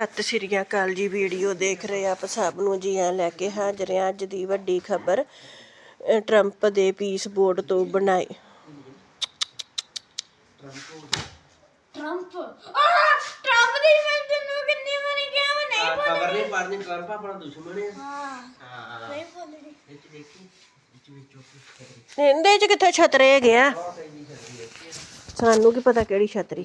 ਸਤਿ ਸ਼੍ਰੀ ਅਕਾਲ ਜੀ ਵੀਡੀਓ ਦੇਖ ਰਹੇ ਆਪ ਸਭ ਨੂੰ ਜੀ ਆ ਲੈ ਕੇ ਹਾਜ਼ਰ ਹਾਂ ਅੱਜ ਦੀ ਵੱਡੀ ਖਬਰ ਟਰੰਪ ਦੇ ਪੀਸ ਬੋਰਡ ਤੋਂ ਬਣਾਏ ਟਰੰਪ ਆਹ! ਟਰੰਪ ਦੀ ਮੈਂ ਤੈਨੂੰ ਕਿੰਨੀ ਵਾਰੀ ਕਿਹਾ ਮੈਂ ਨਹੀਂ ਖਬਰ ਨਹੀਂ ਪੜਨੀ ਟਰੰਪ ਆਪਣਾ ਦੁਸ਼ਮਣ ਹੈ। ਹਾਂ ਹਾਂ। ਨਹੀਂ ਬੋਲਣੀ ਵਿੱਚ ਦੇਖੀ ਵਿੱਚ ਵਿੱਚੋਂ ਕੁਝ ਇਹਦੇ ਚ ਕਿੱਥੇ ਛਤਰੇ ਹੈਗੇ ਆ। ਸਾਨੂੰ ਕੀ ਪਤਾ ਕਿਹੜੀ ਛਤਰੀ।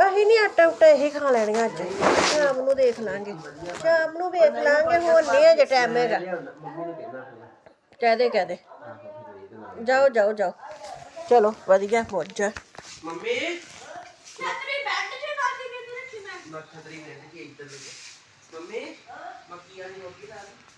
ਅਸੀਂ ਨਹੀਂ ਆਟਾ ਉਟਾ ਇਹੀ ਖਾ ਲੈਣੀਆਂ ਅੱਜ। ਸ਼ਾਮ ਨੂੰ ਦੇਖ ਲਾਂਗੇ। ਸ਼ਾਮ ਨੂੰ ਵੇਖ ਲਾਂਗੇ ਹੁਣ ਨਹੀਂ ਅਜੇ ਟਾਈਮ ਹੈਗਾ। ਨੂੰ ਆਹੋ ਫਿਰ ਇਹਦੇ ਨਾਲ ਜਾਓ ਜਾਓ ਜਾਓ। ਚਲੋ ਵਧੀਆ ਮੌਜਾਂ। ਮੰਮੀ। ਛਤਰੀ ਬੈੱਡ 'ਚ ਕਰਦੀ ਕਿਤੇ ਰੱਖੀ ਮੈਂ। ਮੈਂ ਖਤਰੀ ਦੇ ਕੇ ਇੱਧਰ ਲੈ ਕੇ ਮੰਮੀ ਮੱਕੀ ਵਾਲੀ ਰੋਟੀ ਲਾ ਦੇ